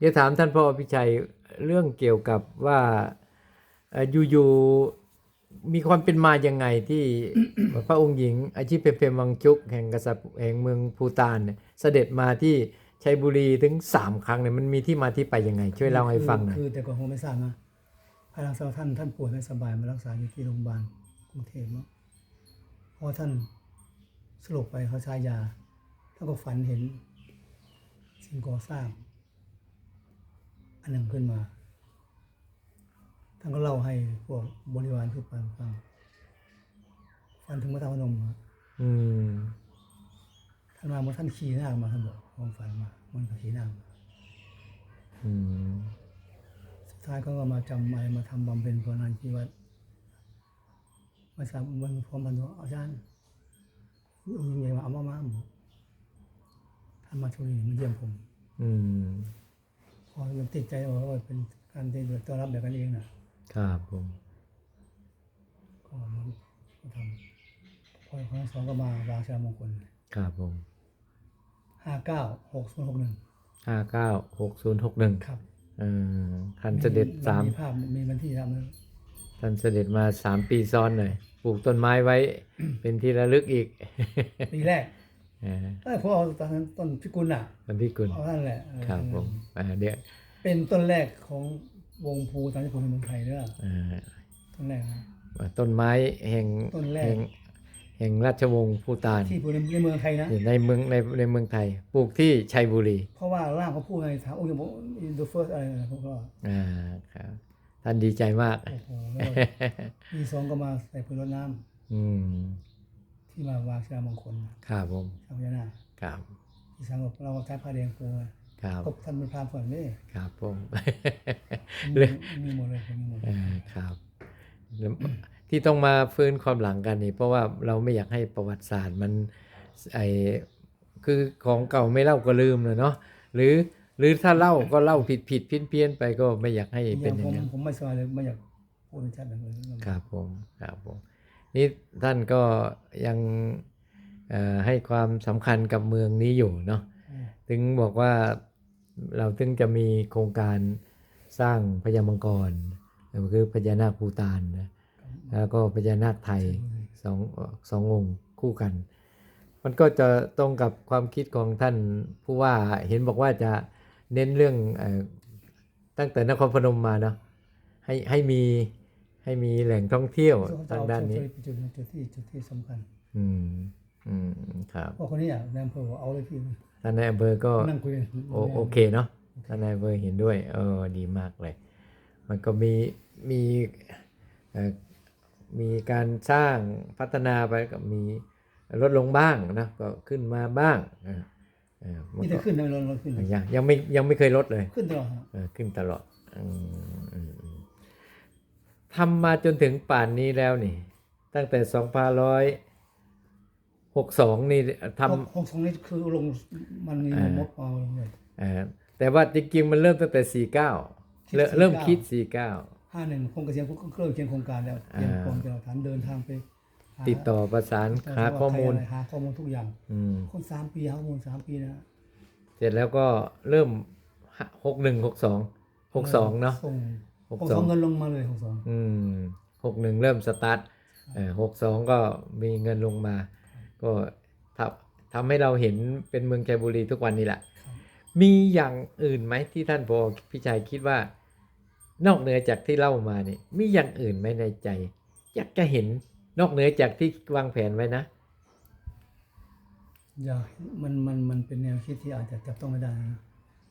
เดี๋ยวถามท่านพ่อพิชัยเรื่องเกี่ยวกับว่าอ่อยู่ๆมีความเป็นมาอยังไงที่พระองค์หญิง อาชีพเพมวังจุก แห่งกษัตริย์แห่งเมืองภูตานเนี่ยเสด็จมาที่ชัยบุรีถึงสามครั้งเนี่ยมันมีที่มาที่ไปยังไง ช่วยเล่าให้ฟังหน่อยคือแต่ก่อนผมไม่ทราบนะพระรักษาท่านท่านป่วยไม่สบายมารักษาอยู่ที่โรงพยาบาลกรุงเทพเนาะพอท่านสลบไปเขาใช้ยาท่านก็ฝันเห็นสิ่งก่อสร้าง หนึ่งขึ้นมา ท่านก็เล่าให้พวกบริวารทุกคนฟังฝันถึงพระธาตุพนมอะอืมท่านมาเมื่อท่านขี่นาคมาท่านบอกความฝันมา มันก็ขี่นาคมาอืมสุดท้ายเขาก็มาจำอะไรมาทำบำเพ็ญภาวนาที่วัดมาสามวันพร้อมกันว่าอาจารย์ยังไงมาเอามามาบอกท่านมาช่วยมาเยี่ยมผม อืมพอ มันติดใจว่าเป็นการที่ต้อนรับแบบกันเองนะครับผมก็มามาทำพอครั้งสองก็มาวางชามงคลครับผมห้าเก้าหกศูนย์หกหนึ่งห้าเก้าหกศูนย์หกหนึ่งครับเออท่านเสด็จสามภาพมีวันที่ทำนะท่านเสด็จมาสามปีซ้อนหน่อยปลูกต้นไม้ไว้เป็นที่ระลึกอีก ปีแรก เออเอ้ยพอเอาตอนนั้นต้นพิกุลอะวันที่กุลเอาท่านแหละเออครับผมอ่าเดี๋ยวเป็นต้นแรกของวงภูตอนที่ผมในเมืองไทยเด้อเออต้นแรกนะต้นไม้แห่งต้นแรกแห่งแห่งราชวงศ์ภูตานที่อยู่ในในเมืองไทยนะนี่ในเมืองในในเมืองไทยปลูกที่ชัยบุรี เพราะว่าร่างเขาพูดในถามโอ้ยบอกอินโดเฟิร์สอะไรนะผมก็อ่าครับท่านดีใจมากโอ้โหแล้วมีสองก็มาใส่พื้นรดน้อืมำ ที่มาวางชามงคลครับผมชาพญานาคครับที่สังกับเราก็ใช้ผ้าแดงปูไว้ครับก็ท่านเป็นพรามก่อนนี่ครับผมมีมีหมดเลยมีหมดเออครับแล้วที่ต้องมาฟื้นความหลังกันนี่เพราะว่าเราไม่อยากให้ประวัติศาสตร์มันไอคือของเก่าไม่เล่าก็ลืมเลยเนาะหรือหรือถ้าเล่าก็เล่าผิดผิดเพี้ยนเพี้ยนๆไปก็ไม่อยากให้อเป็นย่างอผย่างมนั้นผมไม่สบายเลยไม่อยากพูดในชัดแบบนี้ครับผมครับผม นี่ท่านก็ยังเอ่อให้ความสำคัญกับเมืองนี้อยู่เนาะอืมถึงบอกว่าเราถึงจะมีโครงการสร้างพญามังกรก็คือพญานาคภูตานนะแล้วก็พญานาคไทยสองสององค์คู่กัน มันก็จะตรงกับความคิดของท่านผู้ว่าเห็นบอกว่าจะเน้นเรื่องเออตั้งแต่นครพนมมาเนาะให้ให้มี ให้มีแหล่งท่องเที่ยวทางด้านนี้จุดจุดที่จุดที่สำคัญ อืมอืมครับเพราะคนนี้อะนายอำเภอบอกเอาเลยพี่ท่านนายอำเภอก็นั่งคุยกันโอโอเคเนาะท่านนายอำเภอเห็นด้วยเออดีมากเลย มันก็มีมีเอ่อมีการสร้างพัฒนาไปก็มีลดลงบ้างนะก็ขึ้นมาบ้างเออเออมันมีก็แต่ขึ้นนะเราเราขึ้นยังยังไม่ยังไม่เคยลดเลย ขึ้นตลอดฮะเออขึ้นตลอดอืมอืมอืม ทำมาจนถึงป่านนี้แล้วนี่ ตั้งแต่สองพันร้อยหกสองนี่ทำหกหกสองนี่คือลงมันมีอ่ามดเอาลงเลยเอ่อแต่ว่าจริงๆมันเริ่มตั้งแต่49เริ่ม49เริ่มคิด49ห้าหนึ่งคงเกษียณก็เริ่มเขียนโครงการแล้วเตรียมโครงการฐานเดินทางไปหาติดต่อประสานหาข้อมูลหาข้อมูลทุกอย่างอืมคนสามปีหาข้อมูลสามปีนะเสร็จแล้วก็เริ่ม61 62 62เนาะส่งหก หกสสอองงเงินลงมาเลยหกสองอืม61เริ่มสตาร์ทเอ่อ62ก็มีเงินลงมา ก็ทำทำให้เราเห็นเป็นเมืองชัยบุรีทุกวันนี้แหละมีอย่างอื่นไหมที่ท่านพอพี่ชัยคิดว่า นอกเหนือจากที่เล่ามานี่มีอย่างอื่นไหมในใจ อยากจะเห็นนอกเหนือจากที่วางแผนไว้นะ อยากมันมันมันเป็นแนวคิดที่อาจจะจับต้องไม่ได้นะ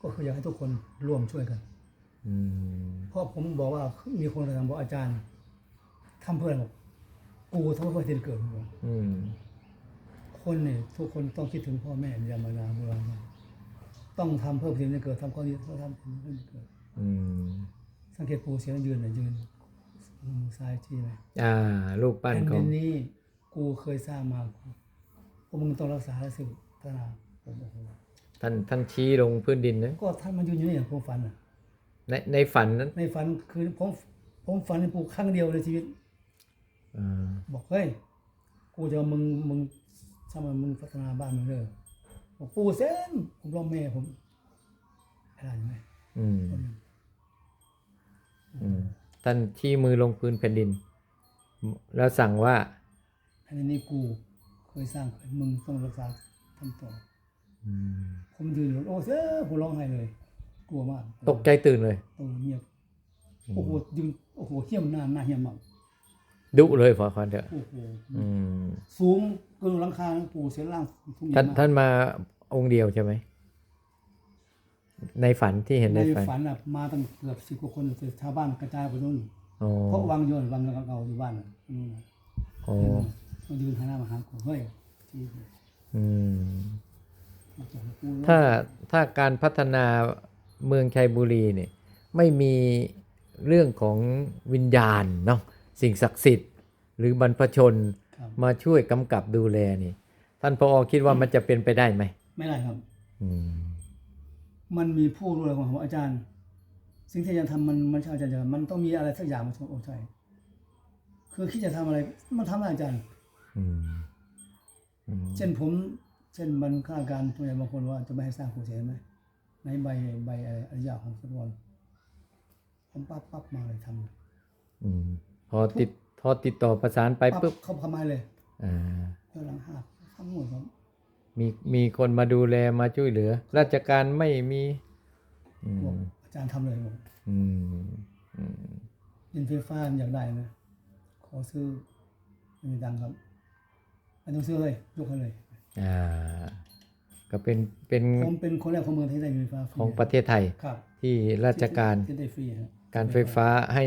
ก็คืออยากให้ทุกคนร่วมช่วยกัน อืมเพราะผมบอกว่ามีคนถามบอกอาจารย์ทำเพื่ออะไรบอกกูทำเพื่อที่จะเกิดผมบอกอืมคนเนี่ยทุกคนต้องคิดถึงพ่อแม่บิดามารดาโบราณมาต้องทำเพื่อที่จะเกิดทำข้อดีเพื่อทำเพื่อที่จะเกิด อืมสังเกตปูเสียงยืนเนี่ยยืนมือซ้ายชี้ไหมอ่ารูปปั้นแผ่นขอดิงนนี้กูเคยสร้างมาพวกมึงต้องรักษาและสืบพัฒนาผมโอ้โหท่านท่านชี้ลงพื้นดินนะก็ท่านมันยืนอยู่นี่อย่างผมฝันอะ ในในฝันนั้นในฝันคือผมผมฝันในปูครั้งเดียวในชีวิต อ่าบอกเฮ้ยกูจะเอามึงมึงทำไมมึงพัฒนาบ้านมึงเลยบอกปูเส้นผมร้องแม่ผมอะไรไหมอืมอืมท่านชี้มือลงพื้นแผ่นดิน แล้วสั่งว่า อันนี้กูเคยสร้างมึงต้องรักษาทำต่อ อืม ผมยืนอยู่โอ้เจ้าผมร้องไห้เลย กลัวมากตกใจตื่นเลยตรงเงียบโอ้โหยืนโอ้โหเหี้ยมหน้าหน้าเหี้ยมมากดุเลยพอคอนเถอะโอ้โหอืมสูงเกินหลังคาปูเสียล่างทุกอย่าท่านงมากท่านมาองค์เดียวใช่ไหมในฝันที่เห็นในในฝันฝันอะมาตั้งเกือบสิบกว่าคนแต่ชาวบ้านกระจายไปนู่นอ๋อเพราะวังโยนวังเก่าๆอยู่บ้านน่ะนู่นน่ะอ๋อมายืนหันหน้ามาหากูเฮ้ยที่อืมมาจากกูถ้าถ้าการพัฒนา เมืองชัยบุรีเนี่ยไม่มีเรื่องของวิญญาณเนาะสิ่งศักดิ์สิทธิ์ หรือบรรพชนครับมาช่วยกำกับดูแลนี่ ท่านพอคิดว่ามันจะเป็นไปได้ไหม ไม่ได้ครับอืมมันมีผู้รู้อะไรของผมอาจารย์ สิ่งที่อาจารย์ทำมันมันใช่อาจารย์มันต้องมีอะไรสักอย่างมาชโอ้ใช่คือคิดจะทำอะไร มันทำได้อาจารย์อืมอืมเช่นผม เช่นมันข้าราชการตัวใหญ่บางคนว่าจะไม่ให้สร้างผู้เสียไหม ในใบใบอะไรอนุญาตของสมรผมปั๊บปั๊บมาเลยทำอืมพอติดพอติดต่อประสานไปปั๊บปุ๊บเข้าเข้ามาเลยอ่าเจ้าหลังหาบทำหมดครับมีมีคนมาดูแลมาช่วยเหลือ ราชการไม่มีอืบอกมอาจารย์ทำเลยบอกอืมอืมดินไฟฟ้าอยากได้นะขอซื้อไม่มีตังค์ครับไม่ต้องซื้อเลยยกให้เลย อ่า ก็เป็นเป็นผมเป็นคนแรกของเมืองที่ได้ดินไฟฟ้าฟของประเทศไทยครับที่ราชการที่ได้ฟรีครับการไฟฟ้าให้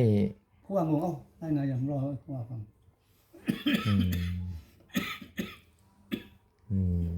ผู้ว่างงเอ้าได้ไงอย่างรอผู้ว่าฟังอืมอืมอืม